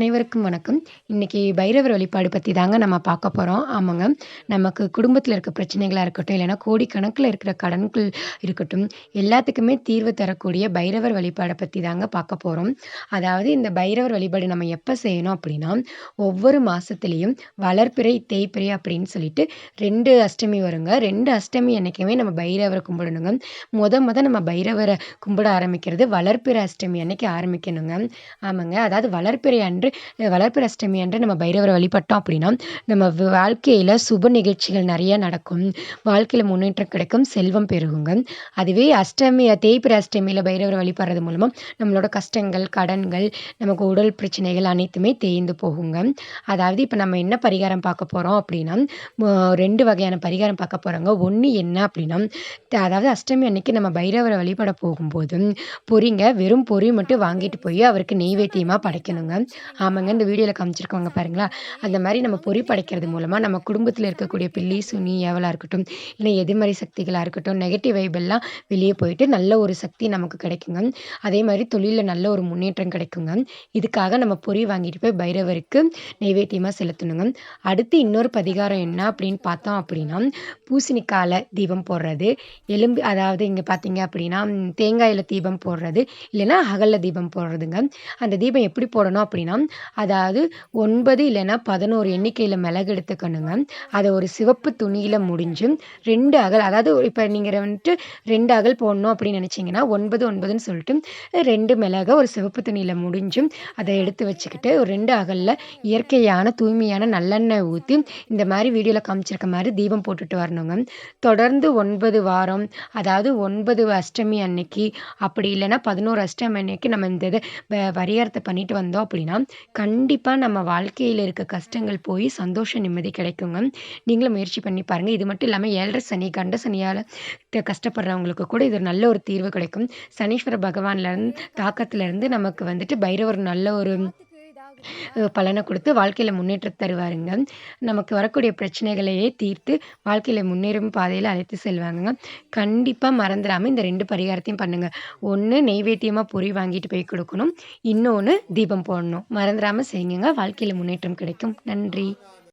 அனைவருக்கும் வணக்கம். இன்னைக்கு பைரவர் வழிபாடு பற்றி தாங்க நம்ம பார்க்க போகிறோம் ஆமாங்க. நமக்கு குடும்பத்தில் இருக்க பிரச்சனைகளாக இருக்கட்டும், இல்லைன்னா கோடிக்கணக்கில் இருக்கிற கடன்கள் இருக்கட்டும், எல்லாத்துக்குமே தீர்வு தரக்கூடிய பைரவர் வழிபாடை பற்றி தாங்க பார்க்க போகிறோம் அதாவது இந்த பைரவர் வழிபாடு நம்ம எப்போ செய்யணும் அப்படின்னா, ஒவ்வொரு மாதத்துலேயும் வளர்ப்பிறை தேய்ப்பிறை அப்படின்னு சொல்லிட்டு ரெண்டு அஷ்டமி வருங்க. ரெண்டு அஷ்டமி அன்னைக்குமே நம்ம பைரவரை கும்பிடணுங்க. முத முத நம்ம பைரவரை கும்பிட ஆரம்பிக்கிறது வளர்பிறை அஷ்டமி அன்னைக்கு ஆரம்பிக்கணுங்க. ஆமாங்க. அதாவது வளர்ப்பிறை அன்று வளர்பிறை அஷ்டமி அன்று நம்ம பைரவர வழிபட்டோம் அப்படின்னா, நம்ம வாழ்க்கையில் சுப நிகழ்ச்சிகள் நிறைய நடக்கும். வாழ்க்கையில் முன்னேற்றம் கிடைக்கும். செல்வம் பெருகுங்க. அதுவே அஷ்டமி தேய்பிறை அஷ்டமியில் பைரவர வழிபடுறது மூலமாக நம்மளோட கஷ்டங்கள், கடன்கள், நமக்கு உடல் பிரச்சனைகள் அனைத்துமே தேய்ந்து போகுங்க. அதாவது இப்போ நம்ம என்ன பரிகாரம் பார்க்க போகிறோம் அப்படின்னா, ரெண்டு வகையான பரிகாரம் பார்க்க போகிறோங்க ஒன்று என்ன அப்படின்னா, த அதாவது அஷ்டமி அன்னைக்கு நம்ம பைரவர வழிபட போகும்போது, பொறிங்க வெறும் பொறி மட்டும் வாங்கிட்டு போய் அவருக்கு நெய்வேத்தியமாக படைக்கணுங்க. ஆமாங்க. இந்த வீடியோவில் காமிச்சிருக்காங்க பாருங்களா, அந்த மாதிரி நம்ம பொரி படைக்கிறது மூலமாக நம்ம குடும்பத்தில் இருக்கக்கூடிய பில்லி, சுனி, ஏவலாக இருக்கட்டும், இல்லை எதிர்மறை சக்திகளாக இருக்கட்டும், நெகட்டிவ் வைபெல்லாம் வெளியே போயிட்டு நல்ல ஒரு சக்தி நமக்கு கிடைக்குங்க. அதே மாதிரி தொழிலில் நல்ல ஒரு முன்னேற்றம் கிடைக்குங்க. இதுக்காக நம்ம பொரி வாங்கிட்டு போய் பைரவருக்கு நைவேத்தியமாக செலுத்தணுங்க. அடுத்து இன்னொரு பதிகாரம் என்ன அப்படின்னு பார்த்தோம் அப்படின்னா, பூசணிக்கால தீபம் போடுறது, எலும்பு அதாவது இங்கே பார்த்தீங்க அப்படின்னா, தேங்காயில் தீபம் போடுறது, இல்லைன்னா அகல்ல தீபம் போடுறதுங்க. அந்த தீபம் எப்படி போடணும் அப்படின்னா, அதாவது ஒன்பது இல்லைன்னா பதினோரு எண்ணிக்கையில் மிளகு எடுத்துக்கணுங்க. அதை ஒரு சிவப்பு துணியில் முடிஞ்சு ரெண்டு அகல் அதாவது இப்போ நீங்கள் வந்துட்டு ரெண்டு அகல் போடணும் அப்படின்னு நினச்சிங்கன்னா ஒன்பது ஒன்பதுன்னு சொல்லிட்டு ரெண்டு மிளகை ஒரு சிவப்பு துணியில் முடிஞ்சும் அதை எடுத்து வச்சுக்கிட்டு, ஒரு ரெண்டு அகலில் இயற்கையான, தூய்மையான நல்லெண்ணெய் ஊற்றி இந்த மாதிரி வீடியோவில் காமிச்சிருக்க மாதிரி தீபம் போட்டுட்டு வரணுங்க. தொடர்ந்து ஒன்பது வாரம், அதாவது ஒன்பது அஷ்டமி அன்னைக்கு, அப்படி இல்லைன்னா 11 அஷ்டமி அன்னைக்கு நம்ம இந்த இதை ப பண்ணிட்டு வந்தோம் அப்படின்னா, கண்டிப்பா நம்ம வாழ்க்கையில இருக்க கஷ்டங்கள் போய் சந்தோஷம், நிம்மதி கிடைக்குங்க. நீங்களும் முயற்சி பண்ணி பாருங்க. இது மட்டும் இல்லாம 7 சனி, கண்ட சனியால கஷ்டப்படுறவங்களுக்கு கூட இது ஒரு நல்ல ஒரு தீர்வு கிடைக்கும். சனீஸ்வர பகவான்லருந்து தாக்கத்துலேருந்து நமக்கு வந்துட்டு பைரவர் நல்ல ஒரு பலனை கொடுத்து வாழ்க்கையில் முன்னேற்றம் தருவாருங்க. நமக்கு வரக்கூடிய பிரச்சனைகளையே தீர்த்து வாழ்க்கையில் முன்னேறும் பாதையில் அழைத்து செல்வாங்க கண்டிப்பாக மறந்துடாமல் இந்த ரெண்டு பரிகாரத்தையும் பண்ணுங்கள் ஒன்று நெய்வேத்தியமாக பொரி வாங்கிட்டு போய் கொடுக்கணும் இன்னொன்று தீபம் போடணும். மறந்துடாமல் செய்யுங்க வாழ்க்கையில் முன்னேற்றம் கிடைக்கும். நன்றி.